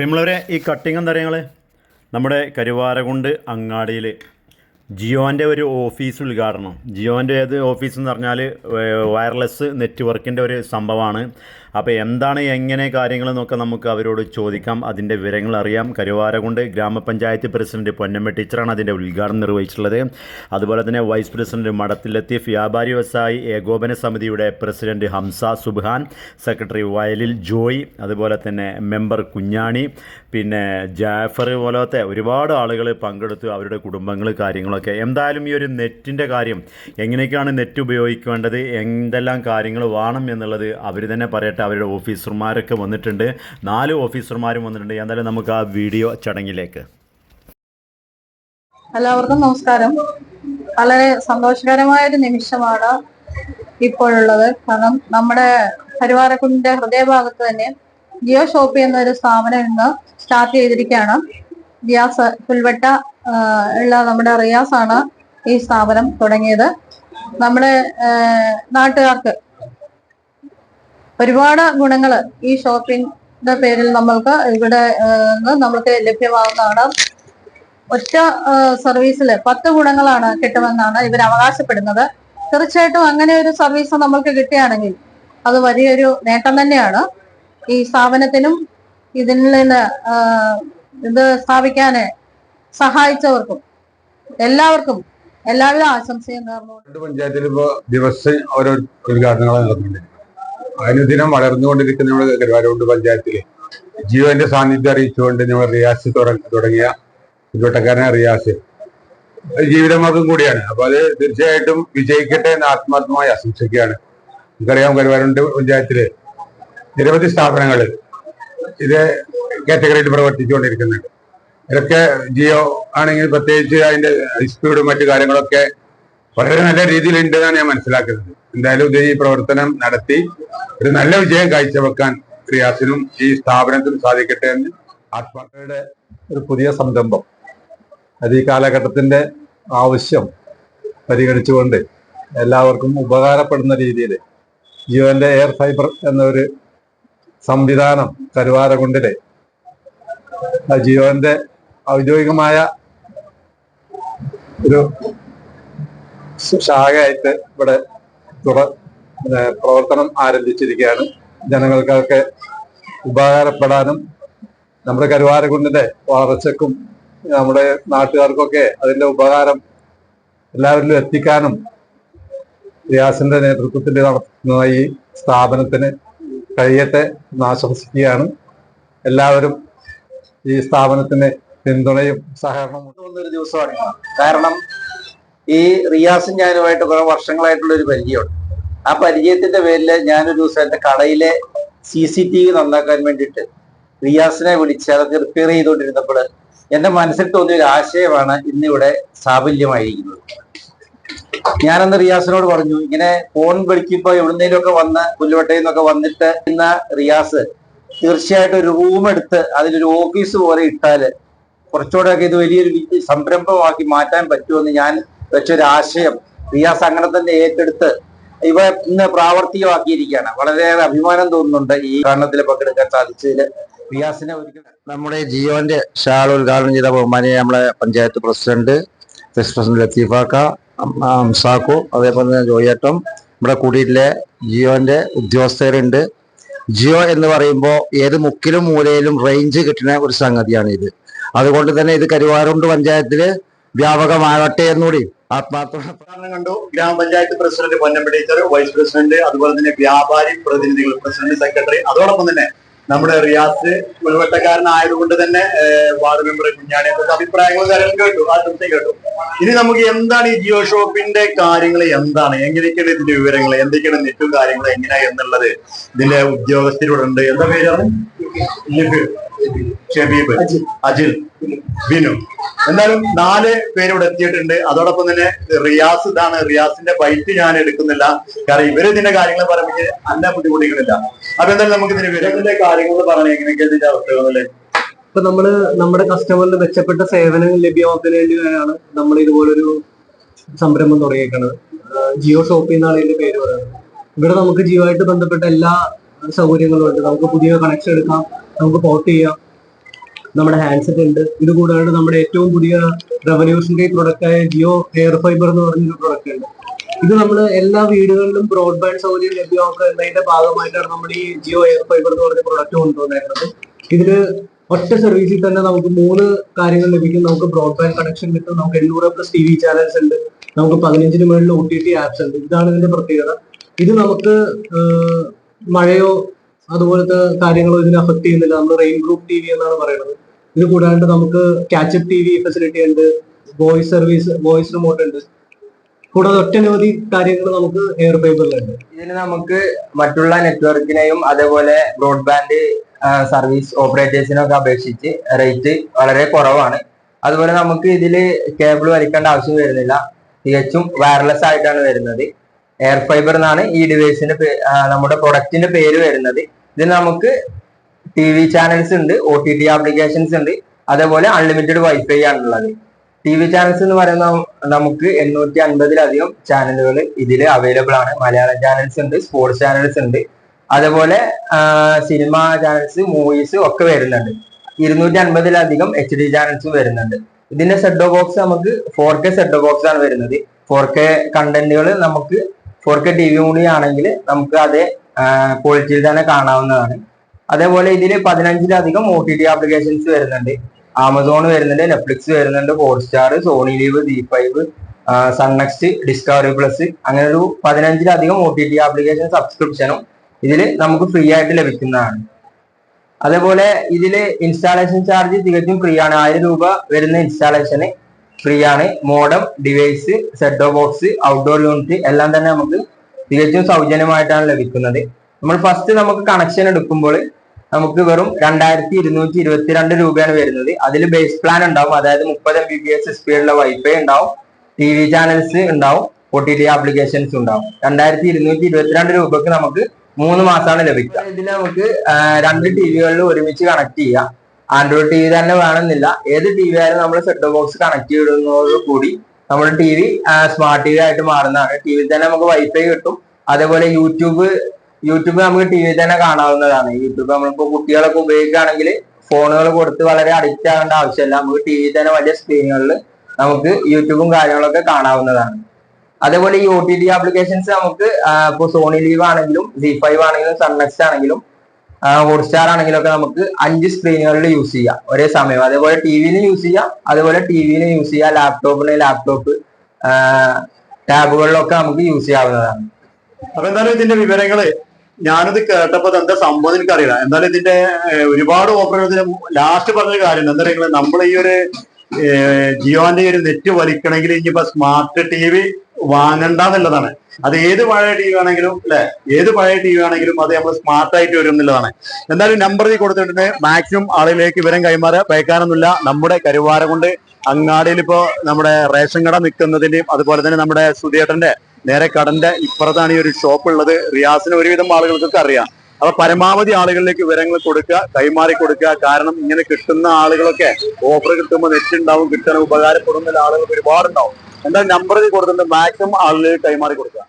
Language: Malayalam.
പ്രിയമുള്ളവരെ ഈ കട്ടിങ് എന്താ പറയുക നമ്മുടെ കരുവാരകുണ്ട് അങ്ങാടിയിൽ ജിയോന്റെ ഒരു ഓഫീസ് ഉദ്ഘാടനം. ജിയോന്റെ ഏത് ഓഫീസ് എന്ന് പറഞ്ഞാൽ വയർലെസ് നെറ്റ്വർക്കിന്റെ ഒരു സംഭവമാണ്. അപ്പോൾ എന്താണ് എങ്ങനെ കാര്യങ്ങൾ എന്നൊക്കെ നമുക്ക് അവരോട് ചോദിക്കാം. അതിന്റെ വിവരങ്ങൾ അറിയാം. കരുവാരകുണ്ട് ഗ്രാമപഞ്ചായത്ത് പ്രസിഡന്റ് പൊന്നമ്മ ടീച്ചറാണ് അതിന്റെ ഉദ്ഘാടനം നിർവഹിച്ചിട്ടുള്ളത്. അതുപോലെ തന്നെ വൈസ് പ്രസിഡന്റ് മഠത്തിൽ ലത്തീഫ് വ്യാപാരി വ്യവസായി ഏകോപന സമിതിയുടെ പ്രസിഡന്റ് ഹംസ സുബ്ഹാൻ സെക്രട്ടറി വയലിൽ ജോയ് അതുപോലെ തന്നെ മെമ്പർ കുഞ്ഞാണി പിന്നെ ജാഫർ പോലത്തെ ഒരുപാട് ആളുകൾ പങ്കെടുത്തു. അവരുടെ കുടുംബങ്ങൾ കാര്യങ്ങളൊക്കെ എന്തായാലും ഈ ഒരു നെറ്റിന്റെ കാര്യം എങ്ങനെയൊക്കെയാണ് നെറ്റ് ഉപയോഗിക്കേണ്ടത് എന്തെല്ലാം കാര്യങ്ങൾ വേണം എന്നുള്ളത് അവർ തന്നെ പറയട്ടെ. അവരുടെ ഓഫീസർമാരൊക്കെ വന്നിട്ടുണ്ട്. നാല് ഓഫീസർമാരും വന്നിട്ടുണ്ട്. എന്തായാലും നമുക്ക് ആ വീഡിയോ ചടങ്ങിലേക്ക്. എല്ലാവർക്കും നമസ്കാരം. വളരെ സന്തോഷകരമായ ഒരു നിമിഷമാണ് ഇപ്പോഴുള്ളത്. കാരണം നമ്മുടെ കരുവാരക്കുണ്ടിന്റെ ഹൃദയഭാഗത്ത് തന്നെ ജിയോ ഷോപ്പ് എന്നൊരു സ്ഥാപനം ഇന്ന് സ്റ്റാർട്ട് ചെയ്തിരിക്കുകയാണ്. ജിയാസ് പുൽവട്ട ഉള്ള നമ്മുടെ റിയാസ് ആണ് ഈ സ്ഥാപനം തുടങ്ങിയത്. നമ്മുടെ നാട്ടുകാർക്ക് ഒരുപാട് ഗുണങ്ങൾ ഈ ഷോപ്പിന്റെ പേരിൽ നമ്മൾക്ക് ഇവിടെ നമ്മൾക്ക് ലഭ്യമാകുന്നതാണ് ഒറ്റ സർവീസിൽ പത്ത് ഗുണങ്ങളാണ് കിട്ടുമെന്നാണ് ഇവർ അവകാശപ്പെടുന്നത്. തീർച്ചയായിട്ടും അങ്ങനെ ഒരു സർവീസ് നമ്മൾക്ക് കിട്ടുകയാണെങ്കിൽ അത് വലിയൊരു നേട്ടം തന്നെയാണ്. ഈ സ്ഥാപനത്തിനും ഇതിൽ നിന്ന് ഇത് സ്ഥാപിക്കാന് സഹായിച്ചവർക്കും എല്ലാവർക്കും എല്ലാവിധ ആശംസയും രണ്ട് പഞ്ചായത്തിൽ ഇപ്പോ ദിവസം ഓരോ ഉദ്ഘാടനങ്ങളാണ് നടന്നുകൊണ്ടിരിക്കുന്നത് അനുദിനം വളർന്നുകൊണ്ടിരിക്കുന്ന നമ്മുടെ കരുവാരകുണ്ട് പഞ്ചായത്തിൽ ജിയോന്റെ സാന്നിധ്യം അറിയിച്ചുകൊണ്ട് നമ്മൾ റിയാസ് തുട- തുടങ്ങിയ ചുവട്ടക്കാരനെ റിയാസ്. ജീവിതമാർഗം കൂടിയാണ്. അപ്പൊ അത് തീർച്ചയായിട്ടും വിജയിക്കട്ടെ എന്ന് ആത്മാർത്ഥമായി ആശംസിക്കുകയാണ് നമുക്കറിയാം കരുവാരുണ്ട് പഞ്ചായത്തിൽ നിരവധി സ്ഥാപനങ്ങൾ ഇത് കാറ്റഗറിയിൽ പ്രവർത്തിച്ചുകൊണ്ടിരിക്കുന്നുണ്ട്. ഇതൊക്കെ ജിയോ ആണെങ്കിൽ പ്രത്യേകിച്ച് അതിന്റെ സ്പീഡും മറ്റു കാര്യങ്ങളൊക്കെ വളരെ നല്ല രീതിയിലുണ്ട് എന്നാണ് ഞാൻ മനസ്സിലാക്കുന്നത്. എന്തായാലും ഇത് ഈ പ്രവർത്തനം നടത്തി ഒരു നല്ല വിജയം കാഴ്ചവെക്കാൻ റിയാസിനും ഈ സ്ഥാപനത്തിനും സാധിക്കട്ടെ എന്ന് ആത്മാർത്ഥയുടെ ഒരു പുതിയ സംരംഭം. അത് ഈ കാലഘട്ടത്തിന്റെ ആവശ്യം പരിഗണിച്ചുകൊണ്ട് എല്ലാവർക്കും ഉപകാരപ്പെടുന്ന രീതിയിൽ ജിയോന്റെ എയർ ഫൈബർ എന്നൊരു സംവിധാനം കരുവാരകുണ്ടിലെ ജിയോന്റെ ഔദ്യോഗികമായ ഒരു ശാഖയായിട്ട് ഇവിടെ തുട പ്രവർത്തനം ആരംഭിച്ചിരിക്കുകയാണ്. ജനങ്ങൾക്കൊക്കെ ഉപകാരപ്പെടാനും നമ്മുടെ കരുവാരകുണ്ടിന്റെ വളർച്ചക്കും നമ്മുടെ നാട്ടുകാർക്കൊക്കെ അതിന്റെ ഉപകാരം എല്ലാവരിലും എത്തിക്കാനും റിയാസിന്റെ നേതൃത്വത്തിൽ നടത്തുന്ന ഈ സ്ഥാപനത്തിന് കഴിയട്ടെ എന്ന് എല്ലാവരും ഈ സ്ഥാപനത്തിന് പിന്തുണയും വന്ന ഒരു ദിവസമാണ്. കാരണം ഈ റിയാസും ഞാനുമായിട്ട് കുറെ വർഷങ്ങളായിട്ടുള്ള ഒരു പരിചയമുണ്ട്. ആ പരിചയത്തിന്റെ പേരിൽ ഞാനൊരു ദിവസം എന്റെ കടയിലെ സി സി ടി വി നന്നാക്കാൻ വേണ്ടിയിട്ട് റിയാസിനെ വിളിച്ച് അതൊക്കെ റിപ്പയർ ചെയ്തുകൊണ്ടിരുന്നപ്പോൾ എന്റെ മനസ്സിൽ തോന്നിയ ഒരു ആശയമാണ് ഇന്നിവിടെ സാഫല്യമായിരിക്കുന്നത്. ഞാനന്ന് റിയാസിനോട് പറഞ്ഞു ഇങ്ങനെ ഫോൺ വിളിക്കുമ്പോ എവിടുന്നേലൊക്കെ വന്ന് പുല്ലുവട്ടയിൽ നിന്നൊക്കെ വന്നിട്ട് ഇന്ന റിയാസ് തീർച്ചയായിട്ടും ഒരു റൂം എടുത്ത് അതിലൊരു ഓഫീസ് പോലെ ഇട്ടാൽ കുറച്ചുകൂടെയൊക്കെ ഇത് വലിയൊരു സംരംഭമാക്കി മാറ്റാൻ പറ്റുമെന്ന് ഞാൻ വെച്ചൊരു ആശയം. റിയാസ് അങ്ങനെ തന്നെ ഏറ്റെടുത്ത് ഇവ ഇന്ന് പ്രാവർത്തികമാക്കിയിരിക്കുകയാണ്. വളരെയേറെ അഭിമാനം തോന്നുന്നുണ്ട് ഈ കാരണത്തിൽ പങ്കെടുക്കാൻ സാധിച്ചതിൽ റിയാസിനെ ഒരിക്കൽ നമ്മുടെ ജിയോന്റെ ഷാൾ ഉദ്ഘാടനം ചെയ്ത ബഹുമാനിയെ നമ്മളെ പഞ്ചായത്ത് പ്രസിഡന്റ് വൈസ് പ്രസിഡന്റ് ലത്തീഫാക്ക സാക്കു അതേപോലെ തന്നെ ജോയേട്ടം നമ്മുടെ കൂടിയിട്ടിലെ ജിയോന്റെ ഉദ്യോഗസ്ഥരുണ്ട്. ജിയോ എന്ന് പറയുമ്പോൾ ഏത് മുക്കിലും മൂലയിലും റേഞ്ച് കിട്ടുന്ന ഒരു സംഗതിയാണ് ഇത് അതുകൊണ്ട് തന്നെ ഇത് കരുവാറുണ്ട് പഞ്ചായത്തിൽ വ്യാപകമാകട്ടെ എന്നുകൂടി. ആത്മാർത്ഥം കണ്ടു. ഗ്രാമപഞ്ചായത്ത് പ്രസിഡന്റ് പൊന്നമ്പ ടീച്ചർ വൈസ് പ്രസിഡന്റ് അതുപോലെ തന്നെ വ്യാപാരി പ്രതിനിധികൾ പ്രസിഡന്റ് സെക്രട്ടറി അതോടൊപ്പം തന്നെ നമ്മുടെ റിയാസ് ഉൾവട്ടക്കാരനായതുകൊണ്ട് തന്നെ വാർഡ് മെമ്പർ കുഞ്ഞാണി അഭിപ്രായങ്ങളും കാര്യങ്ങളും കേട്ടു ചർച്ച കേട്ടു. ഇനി നമുക്ക് എന്താണ് ഈ ജിയോ ഷോപ്പിന്റെ കാര്യങ്ങൾ എന്താണ്? എങ്ങനെയൊക്കെയാണ് ഇതിന്റെ വിവരങ്ങൾ എന്തൊക്കെയാണ് നെറ്റും കാര്യങ്ങളും എങ്ങനെയാ എന്നുള്ളത് ഇതിന്റെ ഉദ്യോഗസ്ഥരോടുണ്ട് എന്താ പേരാണ് ഷബീബ് അജിൽ ബിനു. എന്തായാലും നാല് പേര് ഇവിടെ എത്തിയിട്ടുണ്ട്. അതോടൊപ്പം തന്നെ റിയാസ് ഇതാണ്. റിയാസിന്റെ ബൈറ്റ് ഞാൻ എടുക്കുന്നില്ല. കാരണം ഇവർ ഇതിന്റെ കാര്യങ്ങൾ പറയുമ്പോൾ നല്ല ബുദ്ധിമുട്ടികളില്ല അപ്പൊ എന്തായാലും നമുക്ക് ഇതിന് വിവരത്തിന്റെ കാര്യങ്ങൾ പറഞ്ഞാൽ എങ്ങനെയൊക്കെ ഇതിന്റെ അവസ്ഥകളല്ലേ ഇപ്പൊ നമ്മൾ നമ്മുടെ കസ്റ്റമറിന് മെച്ചപ്പെട്ട സേവനങ്ങൾ ലഭ്യമാക്കുന്നതിന് വേണ്ടിയാണ് നമ്മൾ ഇതുപോലൊരു സംരംഭം തുടങ്ങിയേക്കുന്നത് ജിയോ ഷോപ്പിൽ നിന്നാണ് ഇതിന്റെ പേര് പറയുന്നത്. ഇവിടെ നമുക്ക് ജിയോ ആയിട്ട് ബന്ധപ്പെട്ട എല്ലാ സൗകര്യങ്ങളും ഉണ്ട്. നമുക്ക് പുതിയ കണക്ഷൻ എടുക്കാം. നമുക്ക് പോർട്ട് ചെയ്യാം. നമ്മുടെ ഹാൻഡ്സെറ്റ് ഉണ്ട്. ഇത് കൂടാണ്ട് നമ്മുടെ ഏറ്റവും പുതിയ റവല്യൂഷണറി പ്രൊഡക്റ്റ് ആയ ജിയോ എയർ ഫൈബർ എന്ന് പറഞ്ഞൊരു പ്രൊഡക്റ്റ് ഉണ്ട്. ഇത് നമ്മൾ എല്ലാ വീടുകളിലും ബ്രോഡ്ബാൻഡ് സൗകര്യം ലഭ്യമാക്കുക എന്നതിന്റെ ഭാഗമായിട്ടാണ് നമ്മൾ ഈ ജിയോ എയർ ഫൈബർ എന്ന് പറഞ്ഞ പ്രൊഡക്റ്റ് കൊണ്ടുവന്നേക്കുന്നത്. ഇതിൽ ഒറ്റ സർവീസിൽ തന്നെ നമുക്ക് മൂന്ന് കാര്യങ്ങൾ ലഭിക്കും. നമുക്ക് ബ്രോഡ്ബാൻഡ് കണക്ഷൻ കിട്ടും. നമുക്ക് എണ്ണൂറ് പ്ലസ് ടി വി ചാനൽസ് ഉണ്ട്. നമുക്ക് പതിനഞ്ചിന് മുകളിൽ ഒ ടി ടി ആപ്സ് ഉണ്ട്. ഇതാണ് ഇതിന്റെ പ്രത്യേകത. ഇത് നമുക്ക് മഴയോ അതുപോലത്തെ കാര്യങ്ങൾ ഇതിനെ അഫക്ട് ചെയ്യുന്നില്ല. നമ്മൾ റെയിൻ ഗ്രൂപ്പ് ടി വി എന്നാണ് പറയുന്നത്. ഇത് കൂടാണ്ട് നമുക്ക് catch up T V facility ഉണ്ട്. വോയിസ് സർവീസ് വോയിസ് റിമോട്ട് ഉണ്ട്. കൂടാതെ ഒട്ടനവധി കാര്യങ്ങൾ നമുക്ക് എയർ ഫൈബറിലുണ്ട് ഇതിന് നമുക്ക് മറ്റുള്ള നെറ്റ്വർക്കിനെയും അതേപോലെ ബ്രോഡ്ബാൻഡ് സർവീസ് ഓപ്പറേറ്റേഴ്സിനെ ഒക്കെ അപേക്ഷിച്ച് റേറ്റ് വളരെ കുറവാണ്. അതുപോലെ നമുക്ക് ഇതിൽ കേബിൾ വലിക്കേണ്ട ആവശ്യം വരുന്നില്ല. തികച്ചും വയർലെസ് ആയിട്ടാണ് വരുന്നത്. എയർ ഫൈബർ എന്നാണ് ഈ ഡിവൈസിന്റെ നമ്മുടെ പ്രൊഡക്റ്റിന്റെ പേര് വരുന്നത്. ഇതിൽ നമുക്ക് ടി വി ചാനൽസ് ഉണ്ട് ഒ ടി ടി ആപ്ലിക്കേഷൻസ് ഉണ്ട്. അതേപോലെ അൺലിമിറ്റഡ് വൈഫൈ ആണുള്ളത്. ടി വി ചാനൽസ് എന്ന് പറയുന്ന നമുക്ക് എണ്ണൂറ്റി അൻപതിലധികം ചാനലുകൾ ഇതിൽ അവൈലബിൾ ആണ്. മലയാളം ചാനൽസ് ഉണ്ട് സ്പോർട്സ് ചാനൽസ് ഉണ്ട്. അതേപോലെ സിനിമ ചാനൽസ് മൂവീസ് ഒക്കെ വരുന്നുണ്ട്. ഇരുന്നൂറ്റി അൻപതിലധികം എച്ച് ഡി ചാനൽസും വരുന്നുണ്ട്. ഇതിന്റെ സെഡോ ബോക്സ് നമുക്ക് four K set top box ആണ് വരുന്നത്. ഫോർ കെ കണ്ടന്റുകൾ നമുക്ക് ഫോർ കെ ടി വി കൂടി ആണെങ്കിൽ നമുക്ക് അതേ ക്വാളിറ്റിയിൽ തന്നെ കാണാവുന്നതാണ്. അതേപോലെ ഇതിൽ പതിനഞ്ചിലധികം ഒ ടി ടി ആപ്ലിക്കേഷൻസ് വരുന്നുണ്ട്. ആമസോൺ വരുന്നുണ്ട് നെറ്റ്ഫ്ലിക്സ് വരുന്നുണ്ട് Hotstar Sony Liv Zee five Sun NXT Discovery plus അങ്ങനെ ഒരു പതിനഞ്ചിലധികം ഒ ടി ടി ആപ്ലിക്കേഷൻ സബ്സ്ക്രിപ്ഷനും ഇതിൽ നമുക്ക് ഫ്രീ ആയിട്ട് ലഭിക്കുന്നതാണ്. അതേപോലെ ഇതിൽ ഇൻസ്റ്റാളേഷൻ ചാർജ് തികച്ചും ഫ്രീ ആണ്. ആയിരം രൂപ വരുന്ന ഇൻസ്റ്റാളേഷന് ഫ്രീ ആണ്. Modem device set top box outdoor unit എല്ലാം തന്നെ നമുക്ക് തികച്ചും സൗജന്യമായിട്ടാണ് ലഭിക്കുന്നത്. നമ്മൾ ഫസ്റ്റ് നമുക്ക് കണക്ഷൻ എടുക്കുമ്പോൾ നമുക്ക് വെറും രണ്ടായിരത്തി ഇരുന്നൂറ്റി ഇരുപത്തിരണ്ട് രൂപയാണ് വരുന്നത്. അതിൽ ബേസ് പ്ലാൻ ഉണ്ടാവും. അതായത് മുപ്പത് എം ബി ബി എസ് സ്പീഡുള്ള വൈഫൈ ഉണ്ടാവും. ടി വി ചാനൽസ് ഉണ്ടാവും. ഒ ടി ടി ആപ്ലിക്കേഷൻസ് ഉണ്ടാവും. രണ്ടായിരത്തി ഇരുന്നൂറ്റി ഇരുപത്തിരണ്ട് രൂപക്ക് നമുക്ക് മൂന്ന് മാസമാണ് ലഭിക്കുക. ഇതിൽ നമുക്ക് രണ്ട് ടി വികളിൽ ഒരുമിച്ച് കണക്ട് ചെയ്യാം. ആൻഡ്രോയിഡ് ടി വി തന്നെ വേണമെന്നില്ല. ഏത് ടി വി ആയാലും നമ്മൾ സെറ്റ് ബോക്സ് കണക്ട് ചെയ്യുന്നതോട് കൂടി നമ്മുടെ T V smart T V ആയിട്ട് മാറുന്നതാണ്. ടി വിയിൽ തന്നെ നമുക്ക് വൈഫൈ കിട്ടും. അതേപോലെ യൂട്യൂബ് യൂട്യൂബ് നമുക്ക് ടി വിയിൽ തന്നെ കാണാവുന്നതാണ്. യൂട്യൂബ് നമ്മളിപ്പോ കുട്ടികളൊക്കെ ഉപയോഗിക്കുകയാണെങ്കിൽ ഫോണുകൾ കൊടുത്ത് വളരെ അഡിക്റ്റ് ആകേണ്ട ആവശ്യമില്ല. നമുക്ക് ടി വിയിൽ തന്നെ വലിയ സ്ക്രീനുകളിൽ നമുക്ക് യൂട്യൂബും കാര്യങ്ങളൊക്കെ കാണാവുന്നതാണ്. അതേപോലെ ഈ ഒ ടി ടി ആപ്ലിക്കേഷൻസ് നമുക്ക് ഇപ്പോൾ സോണി ലീവ് ആണെങ്കിലും സി ഫൈവ് ആണെങ്കിലും സൺനെക്സ് ആണെങ്കിലും ഹോട്ട്സ്റ്റാർ ആണെങ്കിലൊക്കെ നമുക്ക് അഞ്ച് സ്ക്രീനുകളിൽ യൂസ് ചെയ്യാം. ഒരേ സമയം. അതേപോലെ ടി വിയിലും യൂസ് ചെയ്യാം. അതേപോലെ ടി വിയിലും യൂസ് ചെയ്യാം. ലാപ്ടോപ്പിന് ലാപ്ടോപ്പ് ടാബുകളിലൊക്കെ നമുക്ക് യൂസ് ചെയ്യാവുന്നതാണ്. അപ്പൊ എന്തായാലും ഇതിന്റെ വിവരങ്ങൾ ഞാനിത് കേട്ടപ്പോ എന്താ സംഭവം എനിക്കറിയില്ല. എന്തായാലും ഇതിന്റെ ഒരുപാട് ഓപ്പറേറ്റർ ലാസ്റ്റ് പറഞ്ഞ കാര്യം എന്താ പറയുക നമ്മൾ ഈ ഒരു ജിയോന്റെ ഒരു നെറ്റ് വലിക്കണമെങ്കിൽ ഇനിയിപ്പോ സ്മാർട്ട് ടി വി വാങ്ങണ്ടെന്നുള്ളതാണ്. അത് ഏത് പഴയ ടി വി ആണെങ്കിലും അല്ലെ? ഏത് പഴയ ടി വി ആണെങ്കിലും അത് നമ്മൾ സ്മാർട്ട് ആയിട്ട് വരും എന്നുള്ളതാണ് എന്തായാലും നമ്പർ ഈ കൊടുത്തിട്ടുണ്ട്. മാക്സിമം ആളുകളിലേക്ക് വിവരം കൈമാറുക. പയക്കാനൊന്നുമില്ല നമ്മുടെ കരുവാര കൊണ്ട് അങ്ങാടിയിൽ ഇപ്പോ നമ്മുടെ റേഷൻ കട നിൽക്കുന്നതിന്റെയും അതുപോലെ തന്നെ നമ്മുടെ സുധിയേട്ടന്റെ നേരെ കടന്റെ ഇപ്പുറത്താണ് ഈ ഒരു ഷോപ്പ് ഉള്ളത്. റിയാസിന് ഒരുവിധം ആളുകൾക്കൊക്കെ അറിയാം. അപ്പൊ പരമാവധി ആളുകളിലേക്ക് വിവരങ്ങൾ കൊടുക്കുക കൈമാറി കൊടുക്കുക. കാരണം ഇങ്ങനെ കിട്ടുന്ന ആളുകളൊക്കെ ഓഫർ കിട്ടുമ്പോൾ നെറ്റ് ഉണ്ടാവും കിട്ടാൻ ഉപകാരപ്പെടുന്ന ആളുകൾ ഒരുപാടുണ്ടാവും. എന്താ നമ്പർ കൊടുത്തിട്ടുണ്ട് മാക്സിമം ആളുകൾ കൈമാറി കൊടുക്കുക.